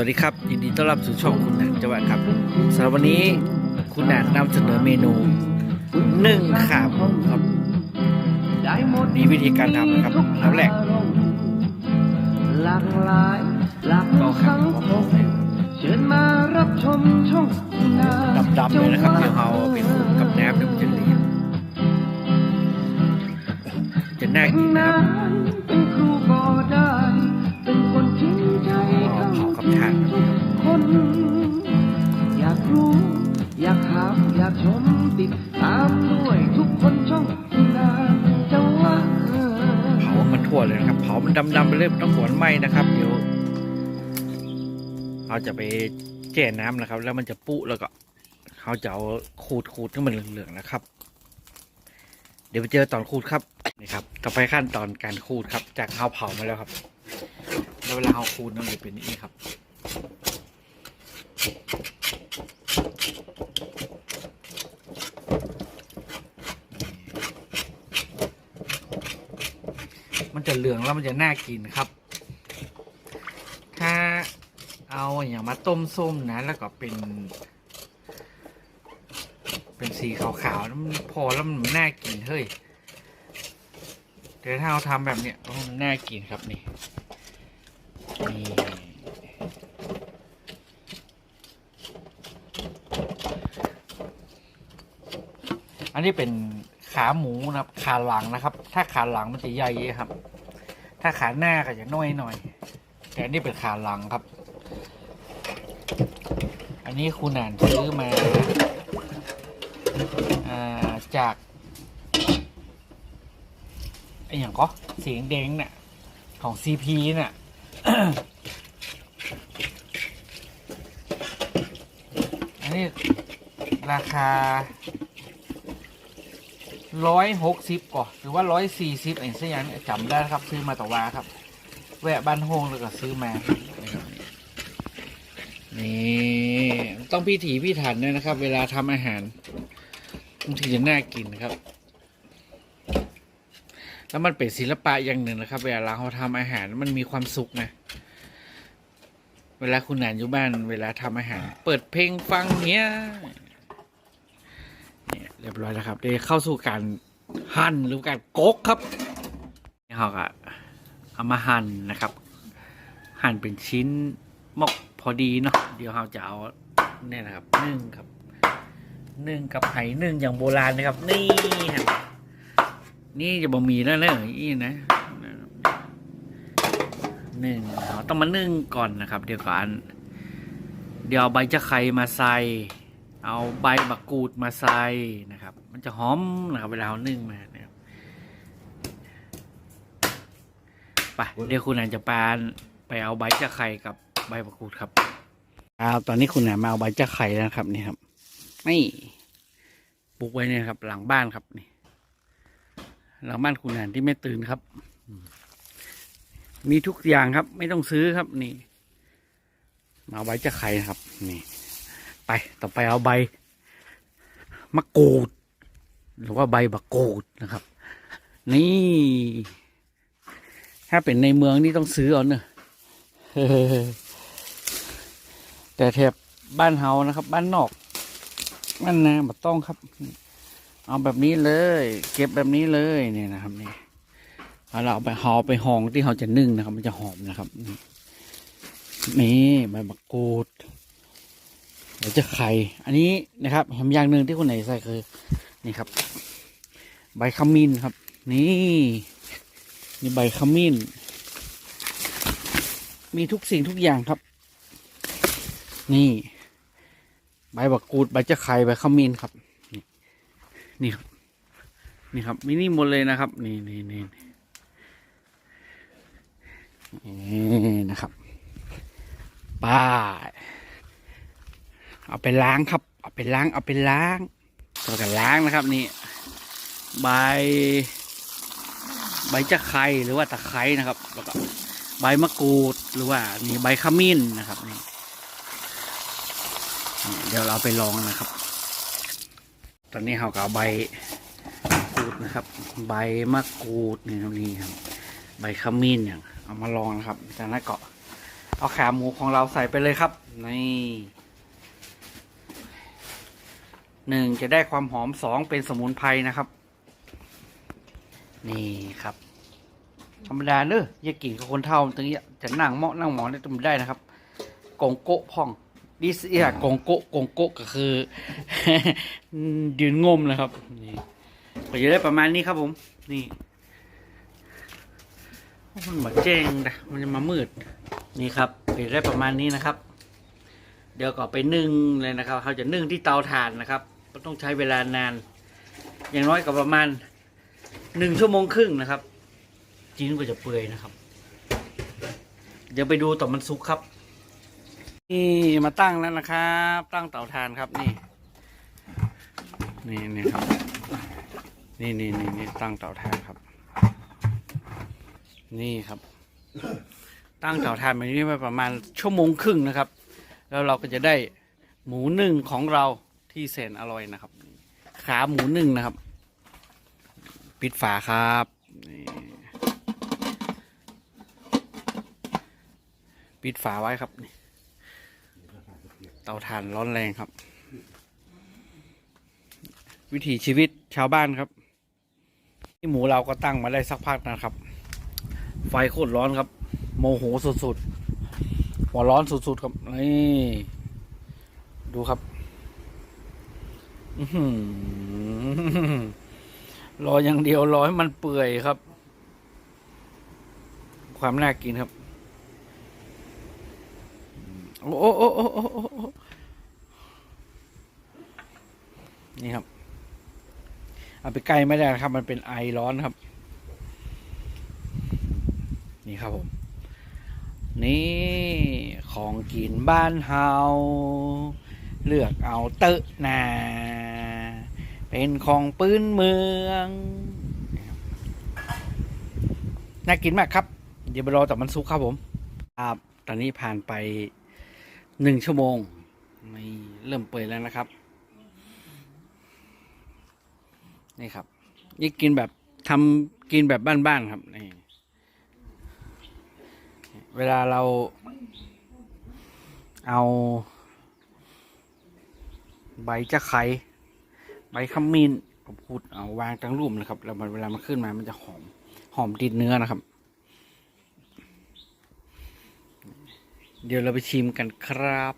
วัสดีครับ ยินดีต้อนรับสู่ช่องคุณแหนนจังหวัดครับสำหรับวันนี้คุณแหนนนำเสนอเมนูนึ่งขาหมูครับนี่วิธีการทำนะครับน้ำแรกหลากหลายหลากก็ขาหมูเชิญมารับชมช่องนาดำๆเลยนะครับเดี๋ยวเอาไปคลุกกับน้ำเดี๋ยวมันจะเหลวจะน่ากินนะนาครับ ชมติดตามด้วยทุกคนช่องนาจะว่าเผามันทั่วเลยนะครับ เผามันดำๆไปเลยไม่ต้องหวนไหมนะครับ เดี๋ยวเราจะไปแจ่น้ำนะครับ แล้วมันจะปุแล้วก็เขาจะเอาขูดขูดให้มันเหลืองๆนะครับ เดี๋ยวไปเจอตอนขูดครับนี่ครับต่อไปขั้นตอนการขูดครับ จากเขาเผามาแล้วครับแล้วเวลาเขาขูดนั่นจะเป็นนี้ครับ มันจะ เหลืองแล้วมันจะน่ากินครับ ถ้าเอาอย่างมาต้มส้มนะแล้วก็เป็น เป็นสีขาวๆมันพอแล้วมันน่ากินเฮ้ยแต่ถ้าเราทำแบบเนี้ยมันน่ากินครับนี่นี่อันนี้เป็นขาหมูนะครับ ขาหลังนะครับ ถ้าขาหลังมันจะใหญ่ครับ ถ้าขาหน้าก็จะน้อยหน่อย แต่นนี้เป็นขาหลังครับ อันนี้คุณอ่านซื้อมาอ่าจากไอ้อย่างก็เสียงเด้งเนี่ยของซีพีเนี่ยอันนี้ราคา ร้อยหกสิบก่อนหรือว่าร้อยสี่สิบไอ้เสียอย่างจำได้ครับ ซื้อมาต่อวาครับ แวะบ้านโฮงแล้วก็ซื้อมาน,นี่ต้องพิถีพิถันด้วยนะครับ เวลาทำอาหารมันถึงจะน่ากินนะครับ แล้วมันเป็นศิลปะอย่างหนึ่งนะครับ เวลาเราทำอาหารมันมีความสุขนะ เวลาคุณหนานอยู่บ้าน เวลาทำอาหาร เปิดเพลงฟังเนี้ย เนี่ยเรียบร้อยแล้วครับเดี๋ยวเข้าสู่การหั่นหรือการกกครับนี่เขาก็เอามาหั่นนะครับ หั่นเป็นชิ้นหมกพอดีเนาะเดี๋ยวเราจะเอาเนี่ยนะครับนึ่งครับนึ่งกับไห่นึ่งอย่างโบราณนะครับ นี่ฮะนี่จะบ่มีแล้วเนอะนี่นะนึ่งเราต้องมานึ่งก่อนนะครับ เดี๋ยวก่อนเดี๋ยวเอาใบจะไข่มาใส่ เอาใบมะกรูดมาใส่นะครับ มันจะหอมนะครับเวลาเรานึ่งมานะครับไปเดี๋ยวคุณแอนจะปานไปเอาใบจะไข่กับใบมะกรูดครับเอาตอนนี้คุณแอนมาเอาใบจะไข่แล้วนะครับนี่ครับนี่ปลูกไว้เนี่ยครับ หลังบ้านครับนี่หลังบ้านคุณแอนที่ไม่ตื่นครับอืมมีทุกอย่างครับ ไม่ต้องซื้อครับนี่ มาเอาใบจะไข่นะครับ นี่ ไปต่อไปเอาใบมะกรูด หรือว่าใบบักกูดนะครับ นี่ ถ้าเป็นในเมืองนี่ต้องซื้อเอาเนอะแต่แถบบ้านเฮานะครับ บ้านนอกบ้านนาบัต้องครับ เอาแบบนี้เลย เก็บแบบนี้เลยเนี่ยนะครับนี่เราเอาไปห่อไปห่องที่เขาจะนึ่งนะครับ มันจะหอมนะครับ นี่นี่ใบมะกรูด เดี๋ยวจะไข่ อันนี้นะครับแฮมอย่างหนึ่งที่คนไหนใส่คือ นี่ครับ ใบขมิ้นครับ นี่นี่ใบขมิ้น มีทุกสิ่งทุกอย่างครับ นี่ ใบบักกูดใบจะไข่ใบขมิ้นครับ นี่นี่ครับ นี่ครับมินี่หมดเลยนะครับ นี่นี่นี่นี่นะครับป้า เอาไปล้างครับ เอาไปล้าง เอาไปล้างตัวกันล้างนะครับนี่ใบใบจะไครหรือว่าตะไคร้นะครับแล้วก็ใบมะกรูดหรือว่านี่ใบขมิ้นนะครับนี่เดี๋ยวเราไปลองนะครับ ตอนนี้เราก็เอาใบกรูดนะครับ ใบมะกรูดนี่ครับนี่ครับ ใบขมิ้นอย่างเอามาลองนะครับจากนั้นก็เอาขาหมูของเราใส่ไปเลยครับนี่ หนึ่งจะได้ความหอมสองเป็นสมุนไพรนะครับ นี่ครับ ธรรมดาเนอะอยากินกับคนเท่าตรงนี้จะนั่งเมาะนั่งหมอนได้ตรงได้นะครับกงโกะพ่องดิสเอียกงโกะกงโกะก็คือยืนงมนะครับ นี่ก็จะได้ประมาณนี้ครับผม นี่มันมาแจ้งนะมันจะมามืด นี่ครับเป็นได้ประมาณนี้นะครับ เดี๋ยวก็ไปนึ่งเลยนะครับ เขาจะนึ่งที่เตาถ่านนะครับ ก็ต้องใช้เวลานาน อย่างน้อยก็ประมาณหนึ่งชั่วโมงครึ่งนะครับจิ้นก็จะเปื่อยนะครับ เดี๋ยวไปดูต่อมันสุกครับ นี่มาตั้งแล้วนะครับ ตั้งเตาถ่านครับนี่ นี่นี่ครับ นี่นี่นี่นี่ตั้งเตาถ่านครับ นี่ครับ ตั้งเตาถ่านแบบนี้ไว้ประมาณชั่วโมงครึ่งนะครับ แล้วเราก็จะได้หมูนึ่งของเรา ที่แสนอร่อยนะครับ ขาหมูหนึ่งนะครับ ปิดฝาครับปิดฝาไว้ครับเตาถ่านร้อนแรงครับ วิถีชีวิตชาวบ้านครับที่หมูเราก็ตั้งมาได้สักพักนะครับ ไฟโคตรร้อนครับ โมโหสุดๆหัวร้อนสุดๆครับนี่ดูครับ รออย่างเดียวรอให้มันเปื่อยครับ ความน่ากินครับ โอ้โอ้โอ้โอ้นี่ครับ เอาไปใกล้ไม่ได้นะครับ มันเป็นไอร้อนครับ นี่ครับผม นี่ของกินบ้านเฮาเลือกเอาเตอะนา เป็นของปืนเมืองน่ากินมากครับ เดี๋ยวไปรอแต่มันสุกครับผมครับตอนนี้ผ่านไปหนึ่งชั่วโมงไม่เริ่มเปิดแล้วนะครับ นี่ครับนี่กินแบบทำกินแบบบ้านๆครับนี่เวลาเราเอาใบจะไข่ ใบขมิ้นผมพูดเอาวางตั้งรูปนะครับ แล้วเวลามันขึ้นมามันจะหอมหอมติดเนื้อนะครับ เดี๋ยวเราไปชิมกันครับ